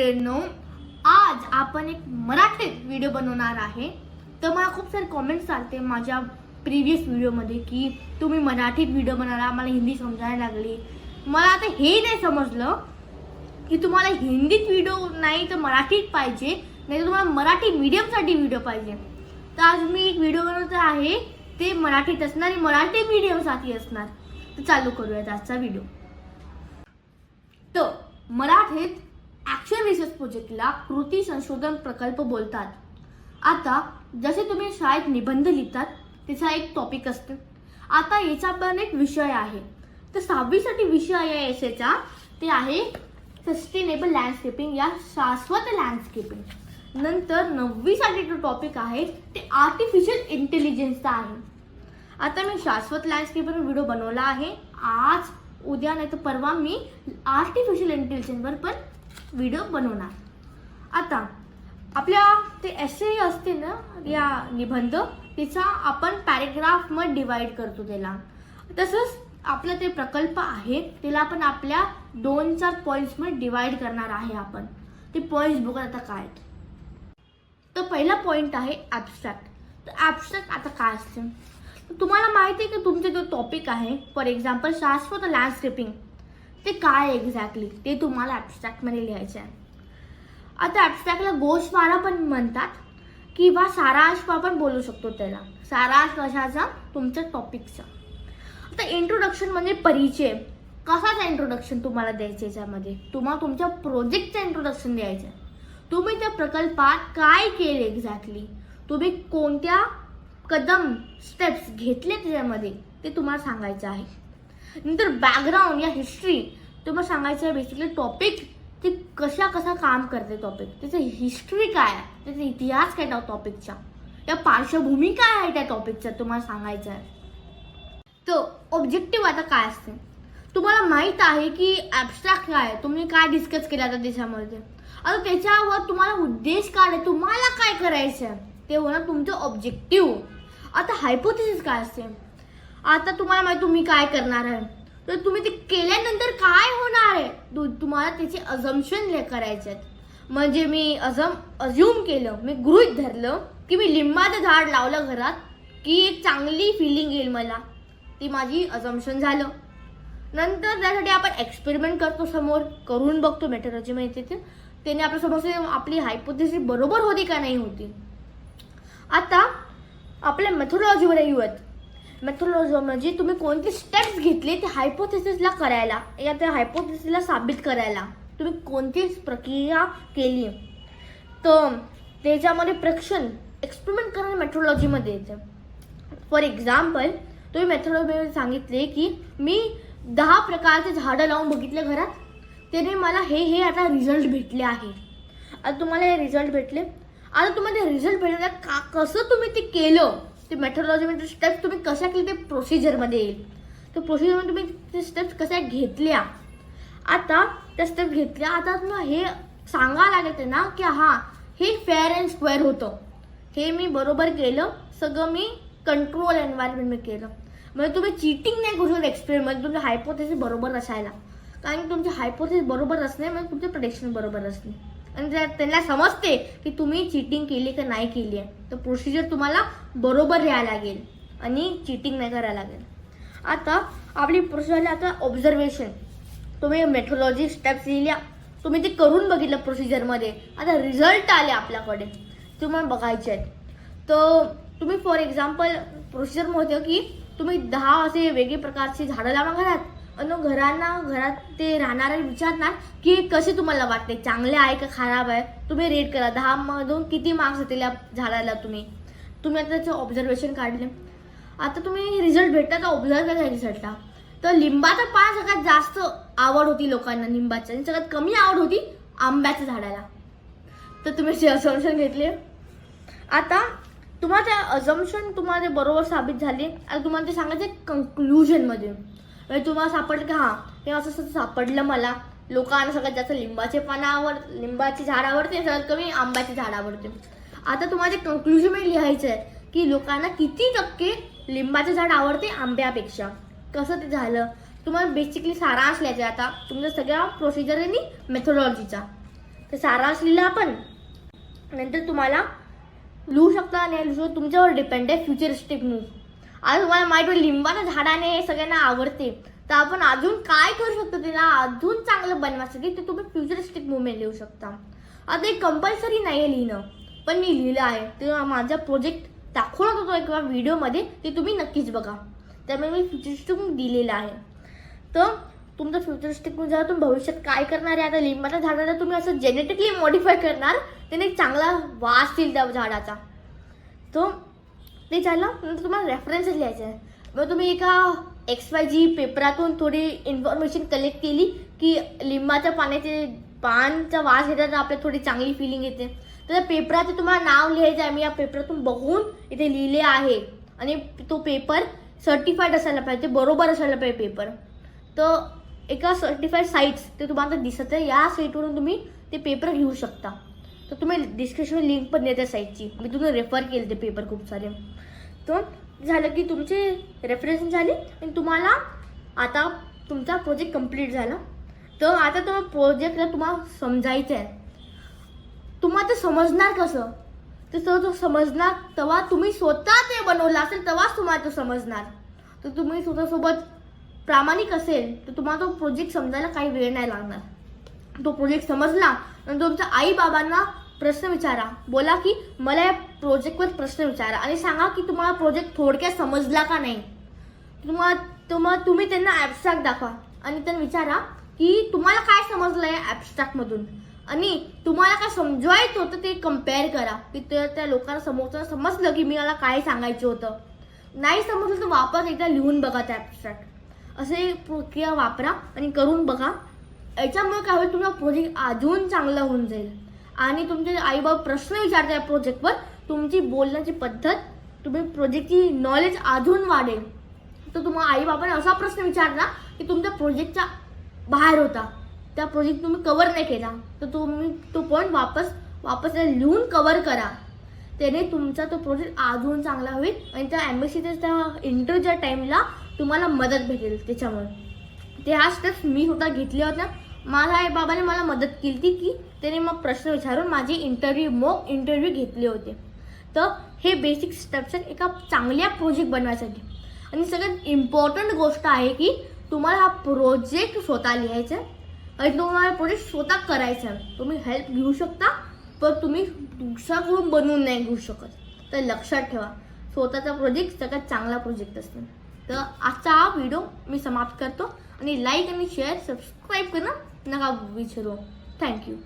मित्रांनो आज आपण एक मराठीत व्हिडिओ बनवणार आहे. तर मला खूप सारे कॉमेंट्स आलते माझ्या प्रिव्हियस व्हिडिओमध्ये की तुम्ही मराठीत व्हिडिओ बनवला मला हिंदी समजायला लागली. मला आता हे नाही समजलं की तुम्हाला हिंदीत व्हिडिओ नाही तर मराठीत पाहिजे नाही तर तुम्हाला मराठी मीडियमसाठी व्हिडिओ पाहिजे. तर आज मी एक व्हिडिओ बनवत आहे ते मराठीत असणार आणि मराठी मीडियमसाठी असणार. तर चालू करूयात आजचा व्हिडिओ तर मराठीत ॲक्शन रिसर्च प्रोजेक्टला कृती संशोधन प्रकल्प बोलतात. आता जसे तुम्ही शाळेत निबंध लिहितात त्याचा एक टॉपिक असते. आता याचा पण एक विषय आहे. तर सहावीसाठी विषय आहे एसेचा ते आहे सस्टेनेबल लँडस्केपिंग या शाश्वत लँडस्केपिंग नंतर नववीसाठी जो टॉपिक आहे ते आर्टिफिशियल इंटेलिजन्सचा आहे. आता मी शाश्वत लँडस्केपवर व्हिडिओ बनवला आहे. आज उद्या नाही तर परवा मी आर्टिफिशियल इंटेलिजन्सवर पण व्हिडिओ बनवणार. आता आपल्या ते एसे असते ना या निबंध तिचा आपण पॅरेग्राफ मग डिवाइड करतो त्याला. तसंच आपलं ते प्रकल्प आहे त्याला आपण आपल्या दोन चार पॉईंट्समध्ये डिवाइड करणार आहे आपण. ते पॉईंट्स बघत आता काय तर पहिला पॉईंट आहे ॲबस्ट्रॅक्ट तर ॲबस्ट्रॅक्ट आता काय असते? तर तुम्हाला माहिती आहे की तुमचा जो टॉपिक आहे फॉर एक्झाम्पल शाश्वत लँडस्केपिंग ते काय एक्झॅक्टली ते तुम्हाला ॲबस्ट्रॅक्टमध्ये लिहायचं आहे. आता ॲबस्ट्रॅक्टला गोशवारा पण म्हणतात किंवा सारांश पण बोलू शकतो त्याला. सारांश कशाचा? तुमच्या टॉपिकचा आता इंट्रोडक्शन म्हणजे परिचय. कसाचा इंट्रोडक्शन तुम्हाला द्यायचं याच्यामध्ये? तुम्हाला तुमच्या प्रोजेक्टचं इंट्रोडक्शन द्यायचं आहे. तुम्ही त्या प्रकल्पात काय केले एक्झॅक्टली तुम्ही कोणत्या कदम स्टेप्स घेतले त्याच्यामध्ये ते तुम्हाला सांगायचं आहे. नंतर बॅकग्राऊंड या हिस्ट्री तुम्हाला सांगायचं आहे बेसिकली टॉपिक ते कशा कसा काम करते टॉपिक त्याचं हिस्ट्री काय आहे? त्याचा इतिहास काय त्या टॉपिकचा या पार्श्वभूमी काय आहे त्या टॉपिकचा तुम्हाला सांगायचं आहे. तर ऑब्जेक्टिव्ह आता काय असते? तुम्हाला माहीत आहे की ॲबस्ट्रॅक्ट काय आहे? तुम्ही काय डिस्कस केलं आता त्याच्यामध्ये? आता त्याच्यावर तुम्हाला उद्देश काय आहे? तुम्हाला काय करायचं आहे? ते होणार तुमचं ऑब्जेक्टिव्ह आता हायपोथेसिस काय असते? आता तुम्हाला माहिती तुम्ही काय करणार आहे? तर तुम्ही ते केल्यानंतर काय होणार आहे? तुम्हाला त्याचे अजम्पशन करायचे आहेत. म्हणजे मी अजम अज्युम केलं मी गृहित धरलं की मी लिंबाचं झाड लावलं घरात की एक चांगली फिलिंग येईल मला. ती माझी अजम्पशन झालं. नंतर त्यासाठी आपण एक्सपेरिमेंट करतो समोर करून बघतो मेथडॉलॉजी माहिती ते. त्याने आपल्यासमोर आपली हायपोथेसिस बरोबर होती का नाही होती. आता आपल्या मेथोडॉलॉजीवर येऊयात. मेथोलॉजी म्हणजे तुम्ही कोणते स्टेप्स घेतले ते हायपोथेसिसला करायला या त्या हायपोथेसिसला साबित करायला तुम्ही कोणती प्रक्रिया केली? तर त्याच्यामध्ये प्रक्षण एक्सपेरिमेंट करणं मेथोलॉजीमध्ये येते. फॉर एक्झाम्पल तुम्ही मेथोलॉजीमध्ये सांगितले की मी दहा प्रकारचे झाडं लावून बघितले घरात. त्याने मला हे हे आता रिझल्ट भेटले आहे. आता तुम्हाला हे रिझल्ट भेटले. आता तुम्हाला ते रिझल्ट भेटले. का कसं तुम्ही ते केलं? ते मेथोडॉलॉजीमध्ये स्टेप्स तुम्ही कशा केले ते प्रोसिजरमध्ये येईल. तर प्रोसिजरमध्ये तुम्ही ते स्टेप्स कशा घेतल्या? आता त्या स्टेप घेतल्या. आता तुम्हाला हे सांगावं लागेल ते ना की हां हे फेअर अँड स्क्वेअर होतं. हे मी बरोबर केलं. सगळं मी कंट्रोल एन्व्हायरमेंटमध्ये केलं. म्हणजे तुम्ही चिटिंग नाही करू शकत एक्सपेरिमेंट तुमचं हायपोथेसिस बरोबर असायला कारण की तुमचे हायपोथेसिस बरोबर असणे म्हणजे तुमचे प्रोडिक्शन बरोबर असणे आणि जर त्यांना समजते की तुम्ही चिटिंग केली का नाही केली आहे तर प्रोसिजर तुम्हाला बरोबर लिहायला लागेल आणि चिटिंग नाही करायला लागेल. आता आपली प्रोसिजर आता ऑब्झर्वेशन तुम्ही मेथोलॉजी स्टेप्स लिहिल्या. तुम्ही ते करून बघितलं प्रोसिजरमध्ये आता रिझल्ट आले आपल्याकडे. तुम्हाला बघायचे आहेत. तर तुम्ही फॉर एक्झाम्पल प्रोसिजर होतं की तुम्ही दहा असे वेगळे प्रकारची झाडं लावा घरात आणि घरांना घरात ते राहणारे विचारणार की कसे तुम्हाला वाटते? चांगले आहे का खराब आहे? तुम्ही रेट करा. दहा मधून किती मार्क्स येतील या झाडाला तुम्ही? तुम्ही आता त्याचं ऑब्झर्वेशन काढले. आता तुम्ही रिझल्ट भेटला तर ऑब्झर्व करा रिझल्टला तर लिंबाचा पान सगळ्यात जास्त आवड होती लोकांना लिंबाच्या आणि सगळ्यात कमी आवड होती आंब्याच्या झाडाला. तर तुम्ही असम्पशन घेतले. आता तुम्हाला ते अजम्पशन तुम्हाला ते बरोबर साबित झाले आणि तुम्हाला ते सांगायचे कंक्लुजनमध्ये म्हणजे तुम्हाला सापडलं की हां हे असं असं सापडलं मला. लोकांना सगळ्यात जास्त लिंबाचे पानं आवड लिंबाची झाड आवडते सगळ्यात कमी आंब्याची झाड आवडते आता तुम्हाला ते कन्क्लुजन लिहायचं आहे की लोकांना किती टक्के लिंबाचे झाड आवडते आंब्यापेक्षा. कसं ते झालं? तुम्हाला बेसिकली सारांश लिहायचा आता. तुमच्या सगळ्या प्रोसिजर आणि मेथोडॉलॉजीचा तर सारांश लिहिला आपण. नंतर तुम्हाला लिहू शकता आणि लिहू शकता तुमच्यावर डिपेंड आहे फ्युचरिस्टिक मूव्ह आता तुम्हाला माहिती होईल लिंबाच्या झाडाने हे सगळ्यांना आवडते. तर आपण अजून काय करू शकतो तिला? अजून चांगलं बनवायसाठी ते तुम्ही फ्युचरिस्टिक मुवमेंट लिहू शकता. आता हे कंपल्सरी नाही आहे लिहिणं पण मी लिहिलं आहे. ते माझा प्रोजेक्ट दाखवत होतो किंवा व्हिडिओमध्ये ते तुम्ही नक्कीच बघा. त्यामुळे मी फ्युचरिस्टिक दिलेलं आहे. तर तुमचं फ्युचरिस्टिक जेव्हा म्हणजे तुम्ही भविष्यात काय करणार आहे? आता लिंबाच्या झाडाला तुम्ही असं जेनेटिकली मॉडिफाय करणार त्याने एक चांगला वास येईल त्या झाडाचा. तो ते झालं नंतर तुम्हाला रेफरन्सेस लिहायचे आहे मग तुम्ही एका एक्स वाय जी पेपरातून थोडी इन्फॉर्मेशन कलेक्ट केली की लिंबाच्या पाण्याचे पानचा वास येतात तर आपल्याला थोडी चांगली फिलिंग येते. तर पेपराचे तुम्हाला नाव लिहायचं आहे. मी या पेपरातून बघून इथे लिहिले आहे. आणि तो पेपर सर्टिफाईड असायला पाहिजे. बरोबर असायला पाहिजे पेपर तर एका सर्टिफाईड साईट्स ते तुम्हाला दिसत आहे. या साईटवरून तुम्ही ते पेपर घेऊ शकता. तर तुम्ही डिस्क्रिप्शन लिंक पण देते साईटची मी तुम्ही रेफर केले ते पेपर खूप सारे. तर झालं की तुमचे रेफरन्स झाले आणि तुम्हाला आता तुमचा प्रोजेक्ट कंप्लीट झाला. तर आता तुम्हाला प्रोजेक्टला तुम्हाला समजायचं आहे. तुम्हाला ते समजणार कसं? तर तो तो समजणार तेव्हा तुम्ही स्वतः ते बनवलं असेल तेव्हाच तुम्हाला तो समजणार. तर तुम्ही स्वतःसोबत प्रामाणिक असेल तर तुम्हाला तो प्रोजेक्ट समजायला काही वेळ नाही लागणार. तो प्रोजेक्ट समजला नंतर तुमच्या आई बाबांना प्रश्न विचारा. बोला की मला या प्रोजेक्टवर प्रश्न विचारा आणि सांगा की तुम्हाला प्रोजेक्ट थोडक्यात समजला का नाही. तुम्हाला तुम्हाला तुम्ही त्यांना ॲबस्ट्रॅक्ट दाखवा आणि त्यांना विचारा की तुम्हाला काय समजलं आहे ॲबस्ट्रॅक्टमधून आणि तुम्हाला काय समजवायचं होतं ते कंपेअर करा. की त्या लोकांना समोरचं समजलं की मी मला काय सांगायचं होतं. नाही समजलं तर वापस एकदा लिहून बघा त्या ॲबस्ट्रॅक्ट असे प्रक्रिया वापरा आणि करून बघा. याच्यामुळे काय होईल तुम्हाला प्रोजेक्ट अजून चांगला होऊन जाईल. आणि तुमचे आईबाब प्रश्न विचारते या प्रोजेक्टवर तुमची बोलण्याची पद्धत तुम्ही प्रोजेक्टची नॉलेज अजून वाढेल. तर तुम्हाला आईबाबांना असा प्रश्न विचारला की तुमच्या प्रोजेक्टच्या बाहेर होता. त्या प्रोजेक्ट तुम्ही कवर नाही केला. तर तुम्ही तो पॉईंट वापस वापस लिहून कवर करा. त्याने तुमचा तो प्रोजेक्ट अजून चांगला होईल आणि त्या एम्बसीच्या त्या इंटरव्ह्यूच्या टाईमला तुम्हाला मदत भेटेल त्याच्यामुळे. ते हा स्टेप्स मी सुद्धा घेतल्या होत्या. माझ्या आई बाबाने मला मदत केली होती की त्याने मग प्रश्न विचारून माझे इंटरव्ह्यू मग इंटरव्ह्यू घेतले होते. तर हे बेसिक स्टेप्स आहेत एका चांगल्या प्रोजेक्ट बनवायसाठी. आणि सगळ्यात इम्पॉर्टंट गोष्ट आहे की तुम्हाला हा प्रोजेक्ट स्वतः लिहायचा आहे. आणि तुम्हाला प्रोजेक्ट स्वतः करायचा आहे. तुम्ही हेल्प घेऊ शकता पण तुम्ही दुसऱ्याकडून बनवून नाही घेऊ शकत. तर लक्षात ठेवा स्वतःचा प्रोजेक्ट सगळ्यात चांगला प्रोजेक्ट असतो. तर आजचा हा व्हिडिओ मी समाप्त करतो. आणि लाईक आणि शेअर सबस्क्राईब करणं नका विसरू थँक्यू